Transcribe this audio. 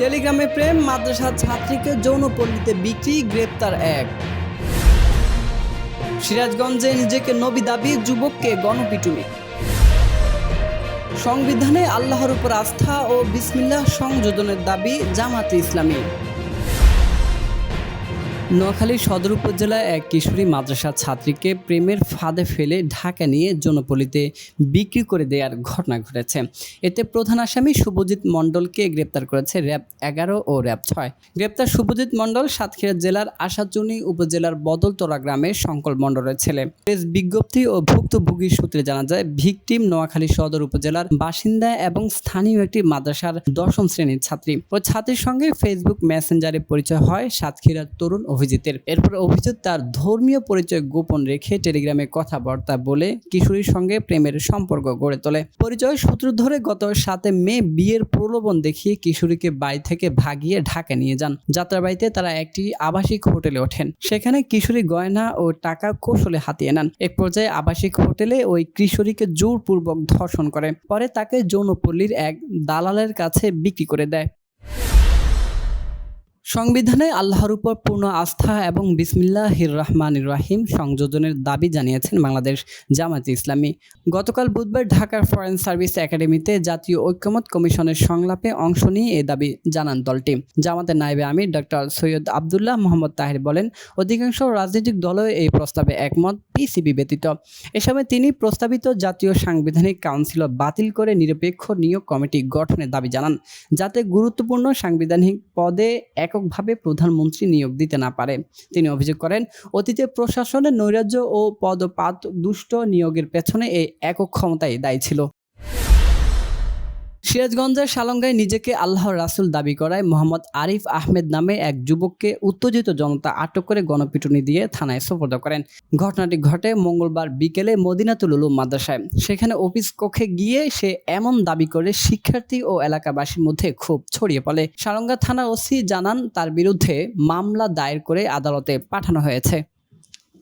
টেলিগ্রামে প্রেম, মাদ্রাসার ছাত্রীকে যৌনপল্লীতে বিক্রি, গ্রেপ্তার এক। সিরাজগঞ্জে নিজেকে নবী দাবি, যুবককে গণপিটুনি। সংবিধানে আল্লাহর উপর আস্থা ও বিসমিল্লাহ সংযোজনের দাবি জামাতে ইসলামী। নোয়াখালী সদর উপজেলায় এক কিশোরী মাদ্রাসার ছাত্রীকে প্রেমের ফাঁদে ফেলে ঢাকা নিয়ে জনপল্লীতে বিক্রি করে দেওয়ার ঘটনা ঘটেছে। এতে প্রধান আসামি শুভজিৎ মণ্ডলকে গ্রেপ্তার করেছে র্যাব এগারো ও র্যাব ছয়। গ্রেপ্তার শুভজিৎ মণ্ডল সাতক্ষীরা জেলার আশাচুনি উপজেলার বদলতলা গ্রামের শঙ্কর মণ্ডলের ছেলে। প্রেস বিজ্ঞপ্তি ও ভুক্তভোগী সূত্রে জানা যায়, ভিকটিম নোয়াখালী সদর উপজেলার বাসিন্দা এবং স্থানীয় একটি মাদ্রাসার দশম শ্রেণির ছাত্রী। ও ছাত্রীর সঙ্গে ফেসবুক মেসেঞ্জারে পরিচয় হয় সাতক্ষীরার তরুণ অভিজিতের। এরপর অভিজিৎ তার ধর্মীয় পরিচয় গোপন রেখে টেলিগ্রামে কথাবার্তা বলে কিশোরীর সঙ্গে প্রেমের সম্পর্ক গড়ে তোলে। পরিচয় সূত্র ধরে গত সাতে মে বিয়ের প্রলোভন দেখিয়ে কিশোরীকে বাড়ি থেকে ভাগিয়ে ঢাকা নিয়ে যান। যাত্রাবাড়িতে তারা একটি আবাসিক হোটেলে ওঠেন। সেখানে কিশোরী গয়না ও টাকা কৌশলে হাতিয়ে নেন। এক পর্যায়ে আবাসিক হোটেলে ওই কিশোরীকে জোরপূর্বক ধর্ষণ করে। পরে তাকে যৌনপল্লীর এক দালালের কাছে বিক্রি করে দেয়। সংবিধানে আল্লাহর উপর পূর্ণ আস্থা এবং বিসমিল্লাহির রহমান রাহিম সংযোজনের দাবি জানিয়েছেন বাংলাদেশ জামাত ইসলামী। গতকাল বুধবার ঢাকার ফরেন সার্ভিস একাডেমিতে জাতীয় ঐক্যমত কমিশনের সংলাপে অংশ নিয়ে এ দাবি জানান দলটি। জামাতের নায়েবে আমির ডক্টর সৈয়দ আবদুল্লাহ মোহাম্মদ তাহির বলেন, অধিকাংশ রাজনৈতিক দলও এই প্রস্তাবে একমত। পিসিবি ব্যতীত। এ সময় তিনি প্রস্তাবিত জাতীয় সাংবিধানিক কাউন্সিল বাতিল করে নিরপেক্ষ নিয়োগ কমিটি গঠনের দাবি জানান, যাতে গুরুত্বপূর্ণ সাংবিধানিক পদে এককভাবে প্রধানমন্ত্রী নিয়োগ দিতে না পারে। তিনি অভিযোগ করেন, অতীতে প্রশাসনের নৈরাজ্য ও পদপাত দুষ্ট নিয়োগের পেছনে এই একক ক্ষমতাই দায়ী ছিল। সিরাজগঞ্জের সালঙ্গায় নিজেকে আল্লাহর রাসূল দাবি করায় মোহাম্মদ আরিফ আহমেদ নামে এক যুবককে উত্তেজিত জনতা আটক করে গণপিটুনি দিয়ে থানায় সোপর্দ করেন। ঘটনাটি ঘটে মঙ্গলবার বিকেলে মদিনাতুল উলুম মাদ্রাসায়। সেখানে অফিস কক্ষে গিয়ে সে এমন দাবি করে, শিক্ষার্থী ও এলাকাবাসীর মধ্যে ক্ষোভ ছড়িয়ে পড়ে। সালঙ্গা থানার ওসি জানান, তার বিরুদ্ধে মামলা দায়ের করে আদালতে পাঠানো হয়েছে।